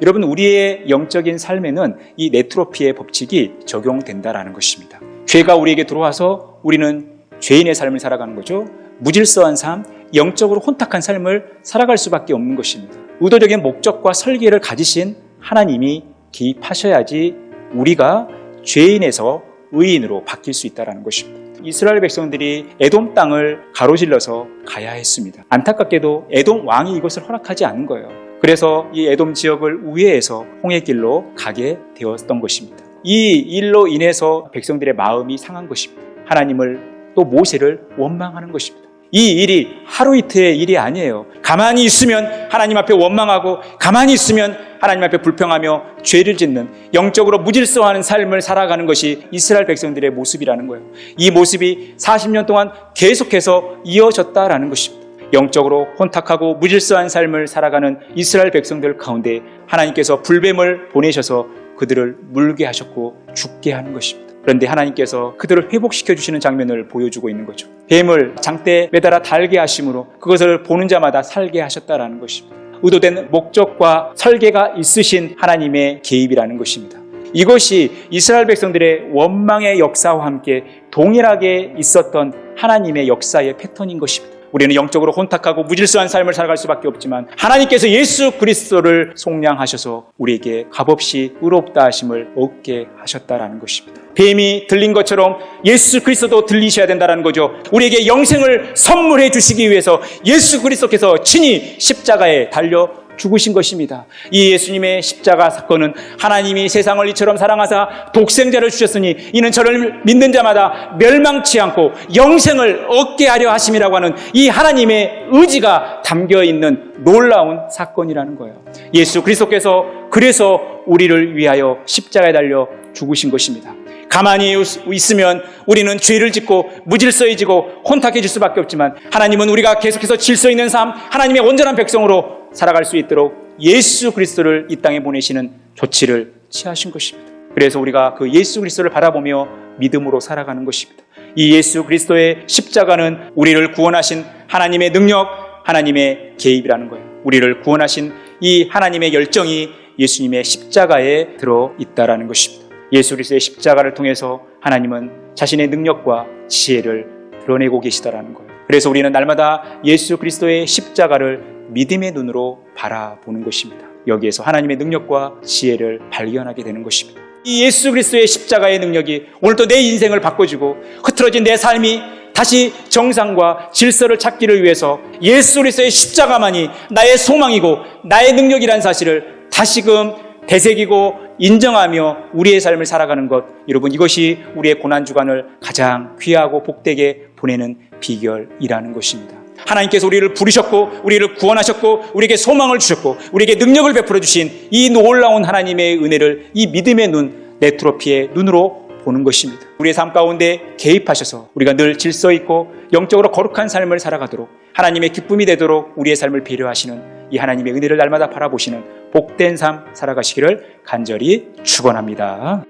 여러분 우리의 영적인 삶에는 이 네트로피의 법칙이 적용된다라는 것입니다. 죄가 우리에게 들어와서 우리는 죄인의 삶을 살아가는 거죠. 무질서한 삶, 영적으로 혼탁한 삶을 살아갈 수밖에 없는 것입니다. 의도적인 목적과 설계를 가지신 하나님이 개입하셔야지 우리가 죄인에서 의인으로 바뀔 수 있다는 것입니다. 이스라엘 백성들이 에돔 땅을 가로질러서 가야 했습니다. 안타깝게도 에돔 왕이 이것을 허락하지 않은 거예요. 그래서 이 에돔 지역을 우회해서 홍해 길로 가게 되었던 것입니다. 이 일로 인해서 백성들의 마음이 상한 것입니다. 하나님을 또 모세를 원망하는 것입니다. 이 일이 하루 이틀의 일이 아니에요. 가만히 있으면 하나님 앞에 원망하고 가만히 있으면 하나님 앞에 불평하며 죄를 짓는 영적으로 무질서하는 삶을 살아가는 것이 이스라엘 백성들의 모습이라는 거예요. 이 모습이 40년 동안 계속해서 이어졌다라는 것입니다. 영적으로 혼탁하고 무질서한 삶을 살아가는 이스라엘 백성들 가운데 하나님께서 불뱀을 보내셔서 그들을 물게 하셨고 죽게 하는 것입니다. 그런데 하나님께서 그들을 회복시켜 주시는 장면을 보여주고 있는 거죠. 뱀을 장대에 매달아 달게 하심으로 그것을 보는 자마다 살게 하셨다라는 것입니다. 의도된 목적과 설계가 있으신 하나님의 개입이라는 것입니다. 이것이 이스라엘 백성들의 원망의 역사와 함께 동일하게 있었던 하나님의 역사의 패턴인 것입니다. 우리는 영적으로 혼탁하고 무질서한 삶을 살아갈 수밖에 없지만 하나님께서 예수 그리스도를 속량하셔서 우리에게 값없이 의롭다 하심을 얻게 하셨다라는 것입니다. 뱀이 들린 것처럼 예수 그리스도도 들리셔야 된다는 거죠. 우리에게 영생을 선물해 주시기 위해서 예수 그리스도께서 친히 십자가에 달려 죽으신 것입니다. 이 예수님의 십자가 사건은 하나님이 세상을 이처럼 사랑하사 독생자를 주셨으니 이는 저를 믿는 자마다 멸망치 않고 영생을 얻게 하려 하심이라고 하는 이 하나님의 의지가 담겨 있는 놀라운 사건이라는 거예요. 예수 그리스도께서 그래서 우리를 위하여 십자가에 달려 죽으신 것입니다. 가만히 있으면 우리는 죄를 짓고 무질서해지고 혼탁해질 수밖에 없지만 하나님은 우리가 계속해서 질서 있는 삶, 하나님의 온전한 백성으로 살아갈 수 있도록 예수 그리스도를 이 땅에 보내시는 조치를 취하신 것입니다. 그래서 우리가 그 예수 그리스도를 바라보며 믿음으로 살아가는 것입니다. 이 예수 그리스도의 십자가는 우리를 구원하신 하나님의 능력, 하나님의 개입이라는 거예요. 우리를 구원하신 이 하나님의 열정이 예수님의 십자가에 들어 있다라는 것입니다. 예수 그리스도의 십자가를 통해서 하나님은 자신의 능력과 지혜를 드러내고 계시다라는 거예요. 그래서 우리는 날마다 예수 그리스도의 십자가를 믿음의 눈으로 바라보는 것입니다. 여기에서 하나님의 능력과 지혜를 발견하게 되는 것입니다. 이 예수 그리스도의 십자가의 능력이 오늘도 내 인생을 바꿔주고 흐트러진 내 삶이 다시 정상과 질서를 찾기를 위해서 예수 그리스도의 십자가만이 나의 소망이고 나의 능력이라는 사실을 다시금 되새기고 인정하며 우리의 삶을 살아가는 것, 여러분 이것이 우리의 고난 주간을 가장 귀하고 복되게 보내는 비결이라는 것입니다. 하나님께서 우리를 부르셨고 우리를 구원하셨고 우리에게 소망을 주셨고 우리에게 능력을 베풀어 주신 이 놀라운 하나님의 은혜를 이 믿음의 눈 네트로피의 눈으로 보는 것입니다. 우리의 삶 가운데 개입하셔서 우리가 늘 질서 있고 영적으로 거룩한 삶을 살아가도록 하나님의 기쁨이 되도록 우리의 삶을 배려하시는 이 하나님의 은혜를 날마다 바라보시는 복된 삶 살아가시기를 간절히 축원합니다.